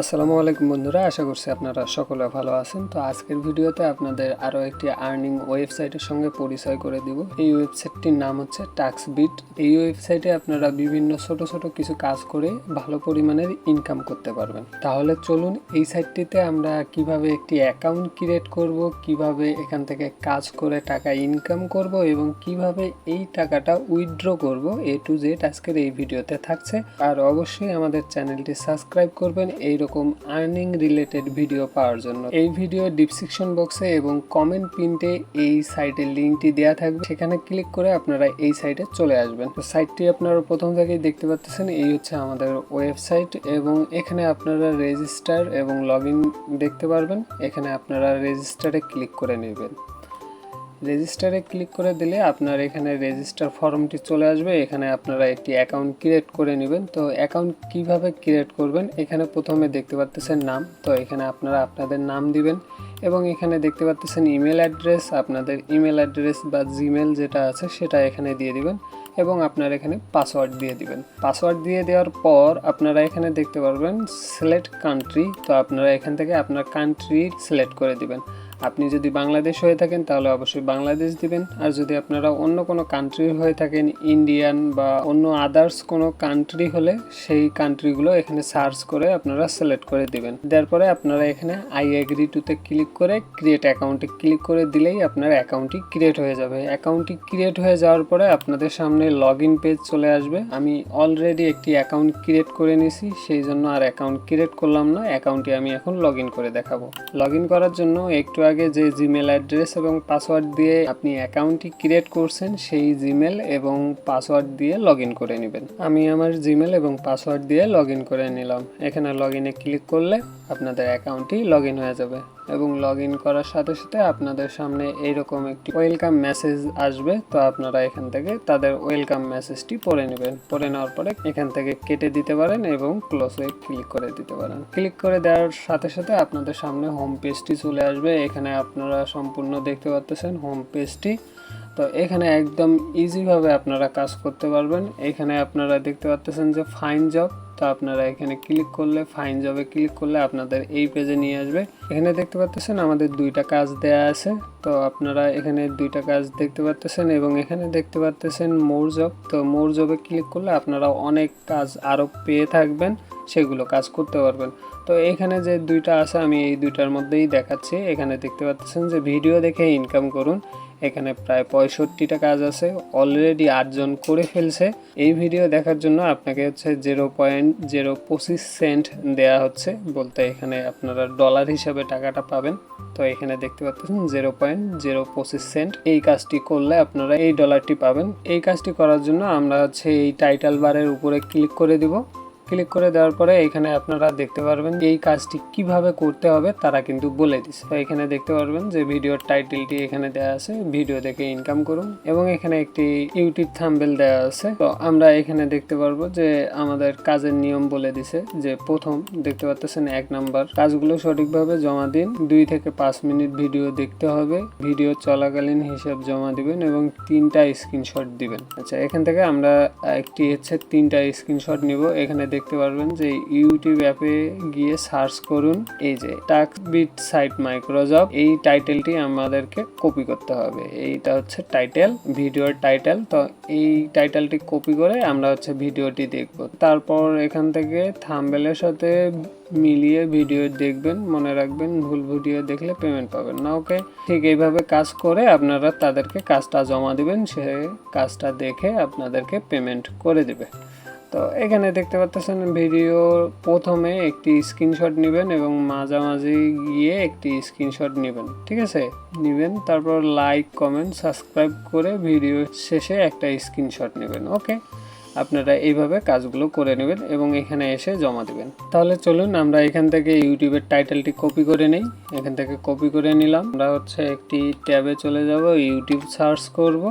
আসসালামু আলাইকুম বন্ধুরা, আশা করছি আপনারা সকলে ভালো আছেন। তো আজকের ভিডিওতে আপনাদের আরও একটি আর্নিং ওয়েবসাইটের সঙ্গে পরিচয় করে দিব। এই ওয়েবসাইটটির নাম হচ্ছে টাক্সবিট এই ওয়েবসাইটে আপনারা বিভিন্ন ছোট ছোট কিছু কাজ করে ভালো পরিমাণের ইনকাম করতে পারবেন। তাহলে চলুন এই সাইটটিতে আমরা কীভাবে একটি অ্যাকাউন্ট ক্রিয়েট করব, কীভাবে এখান থেকে কাজ করে টাকা ইনকাম করব এবং কীভাবে এই টাকাটা উইথড্র করব, এ টু জেড আজকের এই ভিডিওতে থাকছে। আর অবশ্যই আমাদের চ্যানেলটি সাবস্ক্রাইব করবেন, এইরকম আর্নিং রিলেটেড ভিডিও পাওয়ার জন্য। এই ভিডিও ডিসক্রিপশন বক্সে এবং কমেন্ট পিনটে এই সাইটের লিঙ্কটি দেওয়া থাকবে। সেখানে ক্লিক করে আপনারা এই সাইটে চলে আসবেন। তো সাইটটি আপনারা প্রথম থেকেই দেখতে পাচ্ছেন, এই হচ্ছে আমাদের ওয়েবসাইট এবং এখানে আপনারা রেজিস্টার এবং লগ দেখতে পারবেন। এখানে আপনারা রেজিস্টারে ক্লিক করে নেবেন। রেজিস্টারে ক্লিক করে দিলে আপনার এখানে রেজিস্টার ফর্মটি চলে আসবে। এখানে আপনারা একটি অ্যাকাউন্ট ক্রিয়েট করে নেবেন। তো অ্যাকাউন্ট কীভাবে ক্রিয়েট করবেন? এখানে প্রথমে দেখতে পাচ্ছেন নাম। তো এখানে আপনারা আপনাদের নাম দিবেন এবং এখানে দেখতে পাচ্ছেন ইমেল অ্যাড্রেস। আপনাদের ইমেল অ্যাড্রেস বা জিমেল যেটা আছে সেটা এখানে দিয়ে দিবেন এবং আপনার এখানে পাসওয়ার্ড দিয়ে দিবেন। পাসওয়ার্ড দিয়ে দেওয়ার পর আপনারা এখানে দেখতে পারবেন, সিলেক্ট কান্ট্রি তো আপনারা এখান থেকে আপনার কান্ট্রি সিলেক্ট করে দিবেন। আপনি যদি বাংলাদেশ হয়ে থাকেন, তাহলে অবশ্যই বাংলাদেশ দিবেন। আর যদি আপনারা অন্য কোনো কান্ট্রির হয়ে থাকেন ইন্ডিয়ান বা অন্য আদার্স কোনো কান্ট্রি হলে, সেই কান্ট্রিগুলো এখানে সার্চ করে আপনারা সিলেক্ট করে দিবেন। দেওয়ার পরে আপনারা এখানে আই এগ্রি টুতে ক্লিক করে ক্রিয়েট অ্যাকাউন্টে ক্লিক করে দিলেই আপনার অ্যাকাউন্টটি ক্রিয়েট হয়ে যাবে। অ্যাকাউন্টটি ক্রিয়েট হয়ে যাওয়ার পরে আপনাদের সামনে লগ ইন পেজ চলে আসবে। আমি অলরেডি একটি অ্যাকাউন্ট ক্রিয়েট করে নিয়েছি, সেই জন্য আর অ্যাকাউন্ট ক্রিয়েট করলাম না অ্যাকাউন্টটি আমি এখন লগ ইন করে দেখাবো। লগ ইন করার জন্য একটু আগে যে জিমেল অ্যাড্রেস এবং পাসওয়ার্ড দিয়ে আপনি অ্যাকাউন্টটি ক্রিয়েট করছেন, সেই জিমেল এবং পাসওয়ার্ড দিয়ে লগ করে নেবেন। আমি আমার জিমেল এবং পাসওয়ার্ড দিয়ে লগ করে নিলাম। এখানে লগ ক্লিক করলে আপনাদের অ্যাকাউন্টটি লগ হয়ে যাবে। এবং লগ ইন করার সাথে সাথে আপনাদের সামনে এইরকম একটি ওয়েলকাম মেসেজ আসবে। তো আপনারা এখান থেকে তাদের ওয়েলকাম মেসেজটি পড়ে নেবেন। পড়ে নেওয়ার পরে এখান থেকে কেটে দিতে পারেন এবং ক্লোজে ক্লিক করে দিতে পারেন। ক্লিক করে দেওয়ার সাথে সাথে আপনাদের সামনে হোম পেজটি চলে আসবে। এখানে আপনারা সম্পূর্ণ দেখতে পাচ্ছেন হোম পেজটি তো এখানে একদম ইজিভাবে আপনারা কাজ করতে পারবেন। এখানে আপনারা দেখতে পাচ্ছেন যে ফাইন জব তো আপনারা এখানে ক্লিক করলে ফাইন জবে ক্লিক করলে আপনাদের এই পেজে নিয়ে আসবে। এখানে দেখতে পাচ্ছেন আমাদের দুইটা কাজ দেয়া আছে। তো আপনারা এখানে দুইটা কাজ দেখতে পাচ্ছেন এবং এখানে দেখতে পাচ্ছেন মোর জব তো মোর জবে ক্লিক করলে আপনারা অনেক কাজ আরও পেয়ে থাকবেন, সেগুলো কাজ করতে পারবেন। তো এখানে যে দুইটা আছে, আমি এই দুইটার মধ্যেই দেখাচ্ছি। এখানে দেখতে পাচ্ছেন যে ভিডিও দেখে ইনকাম করুন। এখানে প্রায় পঁয়ষট্টিটা কাজ আছে অলরেডি আটজন করে ফেলছে। এই ভিডিও দেখার জন্য আপনাকে হচ্ছে জিরো পয়েন্ট জিরো পঁচিশ সেন্ট দেওয়া হচ্ছে, বলতে এখানে আপনারা ডলার হিসাবে টাকাটা পাবেন। তো এখানে দেখতে পাচ্ছেন জিরো পয়েন্ট জিরো পঁচিশ সেন্ট এই কাজটি করলে আপনারা এই ডলারটি পাবেন। এই কাজটি করার জন্য আমরা হচ্ছে এই টাইটাল বারের উপরে ক্লিক করে দিব। ক্লিক করে দেওয়ার পরে এখানে আপনারা দেখতে পারবেন এই কাজটি কীভাবে করতে হবে তারা কিন্তু বলে দিচ্ছে এখানে দেখতে পারবেন যে ভিডিওর টাইটেলটি এখানে দেওয়া আছে, ভিডিও দেখে ইনকাম করুন এবং এখানে একটি ইউটিউব থাম্বেল দেওয়া আছে। তো আমরা এখানে দেখতে পারব যে আমাদের কাজের নিয়ম বলে দিছে যে প্রথম দেখতে পাচ্ছেন এক নাম্বার, কাজগুলো সঠিকভাবে জমা দিন, দুই থেকে পাঁচ মিনিট ভিডিও দেখতে হবে, ভিডিও চলাকালীন হিসাব জমা দিবেন এবং তিনটা স্ক্রিনশট দিবেন। আচ্ছা এখান থেকে আমরা একটি হচ্ছে তিনটা স্ক্রিনশট নিব, এখানে দেখতে পারবেন যে ইউটিউব অ্যাপে গিয়ে সার্চ করুন এই যে টাকবিট সাইট মাইক্রোজব এই টাইটেলটি আমাদেরকে কপি করতে হবে। এইটা হচ্ছে টাইটেল ভিডিওর টাইটেল তো এই টাইটেলটি কপি করে আমরা হচ্ছে ভিডিওটি দেখব। তারপর এখান থেকে থাম্বেলের সাথে মিলিয়ে ভিডিও দেখবেন, মনে রাখবেন ভুল ভিডিও দেখলে পেমেন্ট পাবেন না ওকে ঠিক এইভাবে কাজ করে আপনারা তাদেরকে কাজটা জমা দিবেন, সে কাজটা দেখে আপনাদেরকে পেমেন্ট করে দেবে। তো এখানে দেখতে পাচ্ছেন ভিডিও প্রথমে একটি স্ক্রিনশট নেবেন এবং মাঝামাঝি গিয়ে একটি স্ক্রিনশট নেবেন, ঠিক আছে? নেবেন, তারপর লাইক কমেন্ট সাবস্ক্রাইব করে ভিডিও শেষে একটা স্ক্রিনশট নেবেন ওকে আপনারা এইভাবে কাজগুলো করে নেবেন এবং এখানে এসে জমা দেবেন। তাহলে চলুন, আমরা এখান থেকে ইউটিউবের টাইটেলটি কপি করে নেই। এখান থেকে কপি করে নিলাম। আমরা হচ্ছে একটি ট্যাবে চলে যাব ইউটিউব সার্চ করব।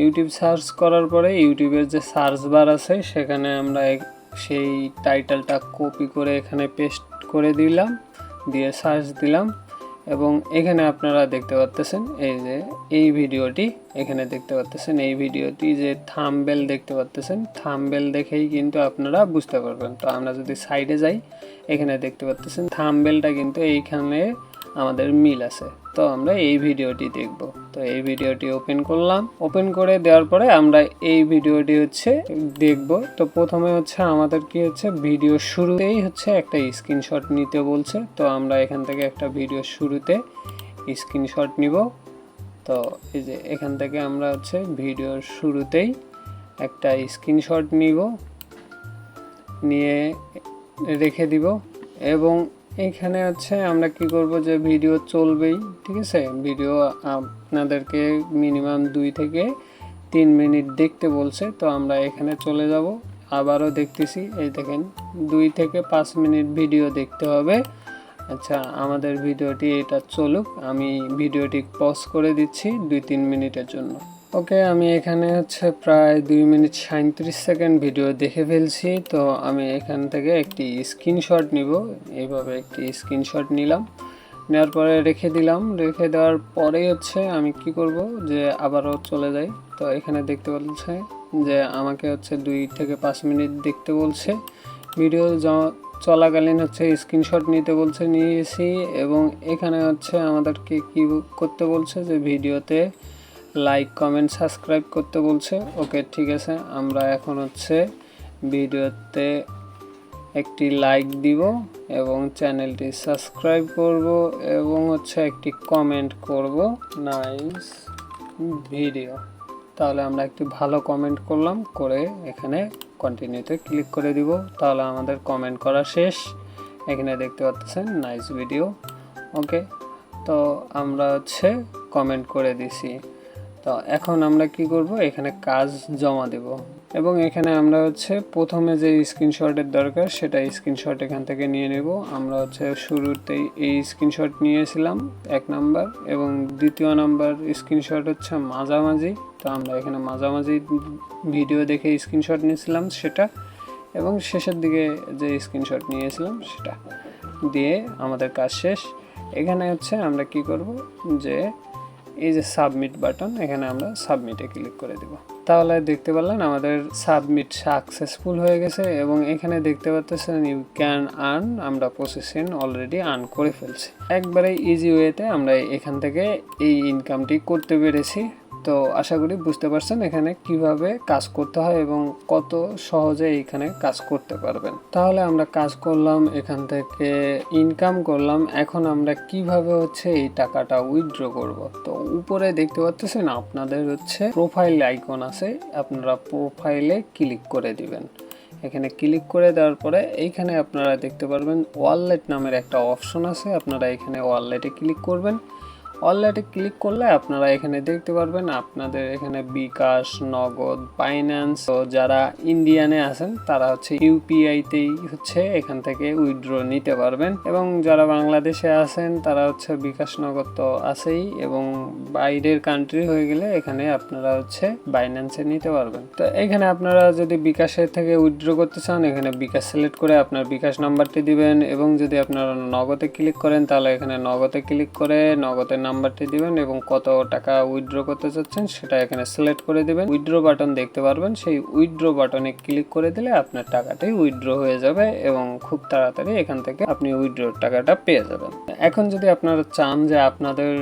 ইউটিউব সার্চ করার পরে ইউটিউবের যে সার্চ বার আছে, সেখানে আমরা সেই টাইটেলটা কপি করে এখানে পেস্ট করে দিলাম, দিয়ে সার্চ দিলাম এবং এখানে আপনারা দেখতে পাচ্তেছেন এই যে, এই ভিডিওটি এখানে দেখতে পাচ্তেছেন এই ভিডিওটি যে থামবেল দেখতে পাচ্তেছেন থামবেল দেখেই কিন্তু আপনারা বুঝতে পারবেন। তো আমরা যদি সাইডে যাই, এখানে দেখতে পাচ্তেছেন থামবেলটা কিন্তু এইখানে আমাদের মিল আছে। তো আমরা এই ভিডিওটি দেখব। তো এই ভিডিওটি ওপেন করলাম। ওপেন করে দেওয়ার পরে আমরা এই ভিডিওটি হচ্ছে দেখব। তো প্রথমে হচ্ছে আমাদের কি হচ্ছে? ভিডিও শুরুতেই হচ্ছে একটা স্ক্রিনশট নিতে বলছে। তো আমরা এখান থেকে একটা ভিডিও শুরুতে স্ক্রিনশট নিব। তো এই যে এখান থেকে আমরা হচ্ছে ভিডিওর শুরুতেই একটা স্ক্রিনশট নিব। নিয়ে রেখে দিব। এবং এখানে হচ্ছে আমরা কি করব যে ভিডিও চলবেই, ঠিক আছে? ভিডিও আপনাদেরকে মিনিমাম দুই থেকে তিন মিনিট দেখতে বলছে, তো আমরা এখানে চলে যাব। আবারও দেখতেছি, এই দেখেন, দুই থেকে পাঁচ মিনিট ভিডিও দেখতে হবে। আচ্ছা আমাদের ভিডিওটি এটা চলুক, আমি ভিডিওটি পজ করে দিচ্ছি দুই তিন মিনিটের জন্য। ওকে, আমি এখানে হচ্ছে প্রায় দুই মিনিট সাঁত্রিশ সেকেন্ড ভিডিও দেখে ফেলছি। তো আমি এখান থেকে একটি স্ক্রিনশট নিব। এইভাবে একটি স্ক্রিনশট নিলাম। নেওয়ার পরে রেখে দিলাম। রেখে দেওয়ার পরে হচ্ছে আমি কি করব যে আবারও চলে যাই। তো এখানে দেখতে বলছে যে আমাকে হচ্ছে দুই থেকে পাঁচ মিনিট দেখতে বলছে। ভিডিও চলাকালীন হচ্ছে স্ক্রিনশট নিতে বলছে নিয়েছি এবং এখানে হচ্ছে আমাদেরকে কি করতে বলছে যে ভিডিওতে লাইক কমেন্ট সাবস্ক্রাইব করতে বলছে। ওকে ঠিক আছে, আমরা এখন হচ্ছে ভিডিওতে একটি লাইক দিব এবং চ্যানেলটি সাবস্ক্রাইব করব এবং হচ্ছে একটি কমেন্ট করব। নাইস ভিডিও তাহলে আমরা একটি ভালো কমেন্ট করলাম, করে এখানে কন্টিনিউতে ক্লিক করে দিব। তাহলে আমাদের কমেন্ট করা শেষ। এখানে দেখতে পাচ্ছেন নাইস ভিডিও ওকে তো আমরা হচ্ছে কমেন্ট করে দিছি। তো এখন আমরা কি করব? এখানে কাজ জমা দেব। এবং এখানে আমরা হচ্ছে প্রথমে যে স্ক্রিনশটের দরকার, সেটা স্ক্রিনশট এখান থেকে নিয়ে নেব। আমরা হচ্ছে শুরুতেই এই স্ক্রিনশট নিয়েছিলাম, এক নাম্বার। এবং দ্বিতীয় নাম্বার স্ক্রিনশট হচ্ছে মাঝামাঝি। তো আমরা এখানে মাঝামাঝি ভিডিও দেখে স্ক্রিনশট নিয়েছিলাম সেটা। এবং শেষের দিকে যে স্ক্রিনশট নিয়েছিলাম সেটা। দিয়ে আমাদের কাজ শেষ। এখানে হচ্ছে আমরা কি করব? যে এই যে সাবমিট বাটন এখানে আমরা সাবমিটে ক্লিক করে দেব। তাহলে দেখতে পারলেন আমাদের সাবমিট সাকসেসফুল হয়ে গেছে এবং এখানে দেখতে পাচ্ছেন ইউ ক্যান আর্ন আমরা প্রসেসিং অলরেডি আর্ন করে ফেলছি। একবারে ইজি ওয়েতে আমরা এখান থেকে এই ইনকামটি করতে পেরেছি। তো আশা করি বুঝতে পারছেন এখানে কীভাবে কাজ করতে হয় এবং কত সহজে এখানে কাজ করতে পারবেন। তাহলে আমরা কাজ করলাম, এখান থেকে ইনকাম করলাম, এখন আমরা কীভাবে হচ্ছে এই টাকাটা উইথড্র করব? তো উপরে দেখতে পাচ্ছেন আপনাদের হচ্ছে প্রোফাইল আইকন আছে, আপনারা প্রোফাইলে ক্লিক করে দিবেন। এখানে ক্লিক করে দেওয়ার পরে এইখানে আপনারা দেখতে পারবেন ওয়ালেট নামের একটা অপশন আছে, আপনারা এখানে ওয়ালেটে ক্লিক করবেন। অনলাইনে ক্লিক করলে আপনারা এখানে দেখতে পারবেন আপনাদের এখানে বিকাশ, নগদ ফাইন্যান্স ও যারা ইন্ডিয়ানে আছেন, তারা হচ্ছে ইউপিআইতেই হচ্ছে এখান থেকে উইথড্র নিতে পারবেন। এবং যারা বাংলাদেশে আছেন, তারা হচ্ছে বিকাশ, নগদ তো আছেই। এবং বাইরের কান্ট্রি হয়ে গেলে এখানে আপনারা হচ্ছে বাইন্যান্সে নিতে পারবেন। তো এখানে আপনারা যদি বিকাশের থেকে উইথড্র করতে চান, এখানে বিকাশ সিলেক্ট করে আপনার বিকাশ নাম্বারটি দিবেন। এবং যদি আপনারা নগদে ক্লিক করেন, তাহলে এখানে নগদে ক্লিক করে নগদের নাম্বারটি দিবেন এবং কত টাকা উইথড্র করতে চাচ্ছেন সেটা এখানে সিলেক্ট করে দিবেন। উইথড্র বাটন দেখতে পারবেন। সেই উইথড্র বাটনে ক্লিক করে দিলে আপনার টাকাটাই উইথড্র হয়ে যাবে এবং খুব তাড়াতাড়ি এখান থেকে আপনি উইথড্র টাকাটা পেয়ে যাবেন। এখন যদি আপনারা চান যে আপনাদের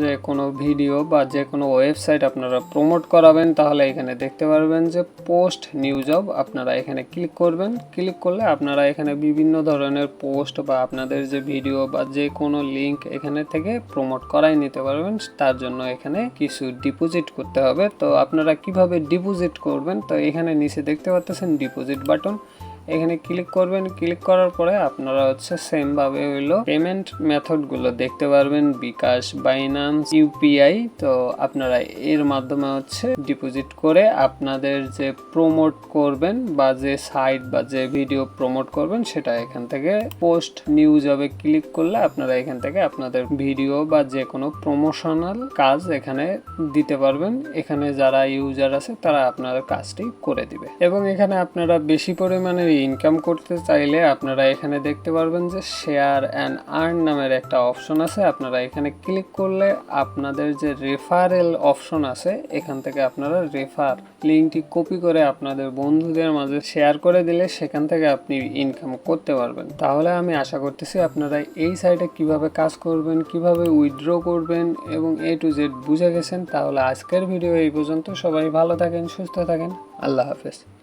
যে কোনো ভিডিও বা যে কোনো ওয়েবসাইট আপনারা প্রমোট করাবেন, তাহলে এখানে দেখতে পারবেন যে পোস্ট নিউ জব আপনারা এখানে ক্লিক করবেন। ক্লিক করলে আপনারা এখানে বিভিন্ন ধরনের পোস্ট বা আপনাদের যে ভিডিও বা যে কোনো লিঙ্ক এখানে থেকে প্রমোট করাই নিতে পারবেন, তার জন্য এখানে কিছু ডিপোজিট করতে হবে। তো আপনারা কীভাবে ডিপোজিট করবেন? তো এখানে নিচে দেখতে পাচ্ছেন ডিপোজিট বাটন এখানে ক্লিক করবেন ক্লিক করার পরে আপনারা হচ্ছে সেম ভাবে হইল পেমেন্ট মেথডগুলো দেখতে পারবেন, বিকাশ বাইনান্স ইউপিআই তো আপনারা এর মাধ্যমে হচ্ছে ডিপোজিট করে আপনাদের যে প্রমোট করবেন বা যে সাইট বা যে ভিডিও প্রমোট করবেন, সেটা এখান থেকে পোস্ট নিউজ হবে ক্লিক করলে আপনারা এখান থেকে আপনাদের ভিডিও বা যে কোনো প্রমোশনাল কাজ এখানে দিতে পারবেন। এখানে যারা ইউজার আছে তারা আপনার কাজটি করে দিবে। এবং এখানে আপনারা বেশি পরিমাণের ইনকাম করতে চাইলে আপনারা এখানে দেখতে পারবেন যে শেয়ার অ্যান্ড আর্ন নামের একটা অপশন আছে। আপনারা এখানে ক্লিক করলে আপনাদের যে রেফারেল অপশন আছে, এখান থেকে আপনারা রেফার লিঙ্কটি কপি করে আপনাদের বন্ধুদের মাঝে শেয়ার করে দিলে সেখান থেকে আপনি ইনকাম করতে পারবেন। তাহলে আমি আশা করতেছি আপনারা এই সাইটে কীভাবে কাজ করবেন, কীভাবে উইথড্র করবেন এবং এ টু জেড বুঝে গেছেন, তাহলে আজকের ভিডিও এই পর্যন্ত। সবাই ভালো থাকেন, সুস্থ থাকেন। আল্লাহ হাফেজ।